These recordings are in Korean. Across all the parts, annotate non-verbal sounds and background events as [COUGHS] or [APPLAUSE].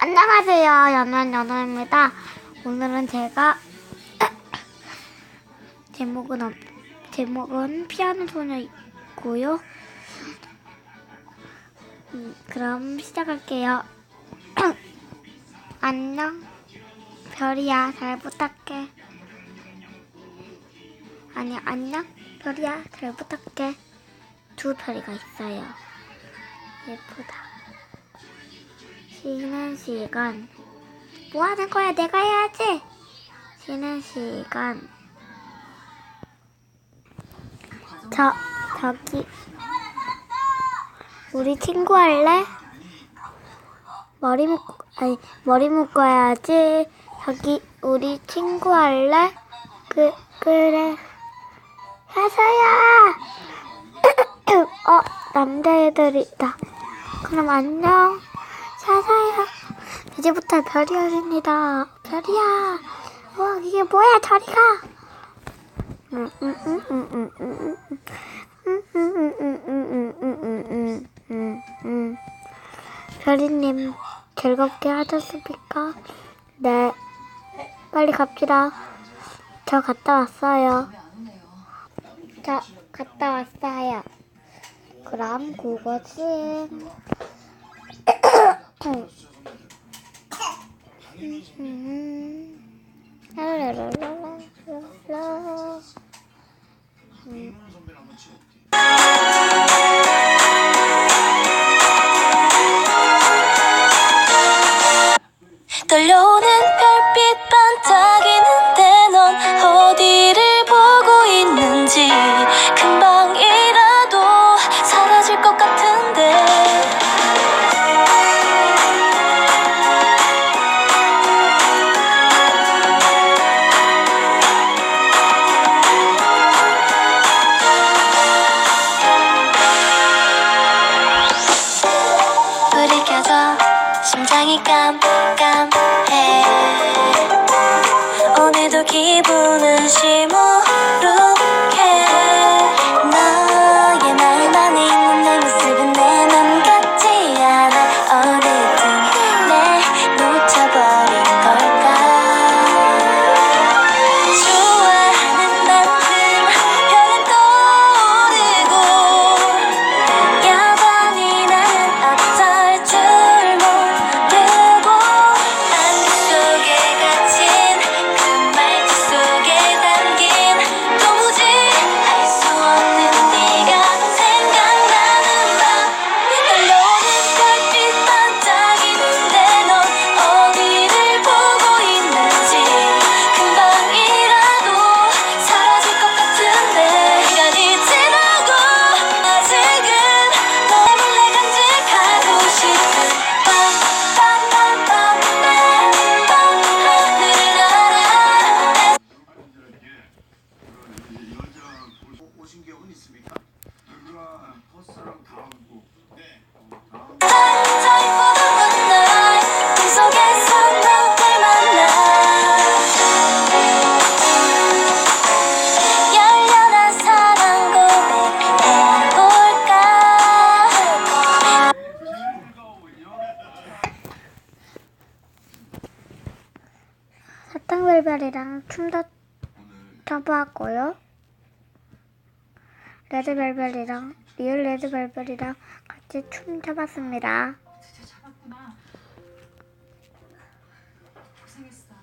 안녕하세요. 연원 연호입니다. 오늘은 제가 [COUGHS] 제목은 없, 제목은 피아노 소녀이고요. 음, 그럼 시작할게요. [COUGHS] 안녕, 별이야. 잘 부탁해. 아니 안녕, 별이야. 잘 부탁해. 두 별이가 있어요. 예쁘다. 쉬는 시간. 뭐 하는 거야? 내가 해야지. 쉬는 시간. 저, 저기. 우리 친구 할래? 머리 묶, 아니, 머리 묶어야지. 저기, 우리 친구 할래? 그, 그래. 사서야! [COUGHS] 어, 남자애들이다. 그럼 안녕. 맞아요. 이제부터 별이어집니다. 별이야. 와 이게 뭐야 저리가. 음, 음, 음, 별이님 즐겁게 하셨습니까? 네. 빨리 갑시다. 저 갔다 왔어요. 저 갔다 왔어요. 그럼 고것은. 라라라라라라. 떨려 깜깜해. 오늘도 기분은 시 분 있습니까? 누구랑 버스랑 다 오고 네. 사탕발발이랑 춤도 춰봤고요. 레드벨벨이랑 리얼 레드벨벨이랑 같이 춤 춰봤습니다. 고생했어.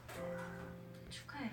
축하해.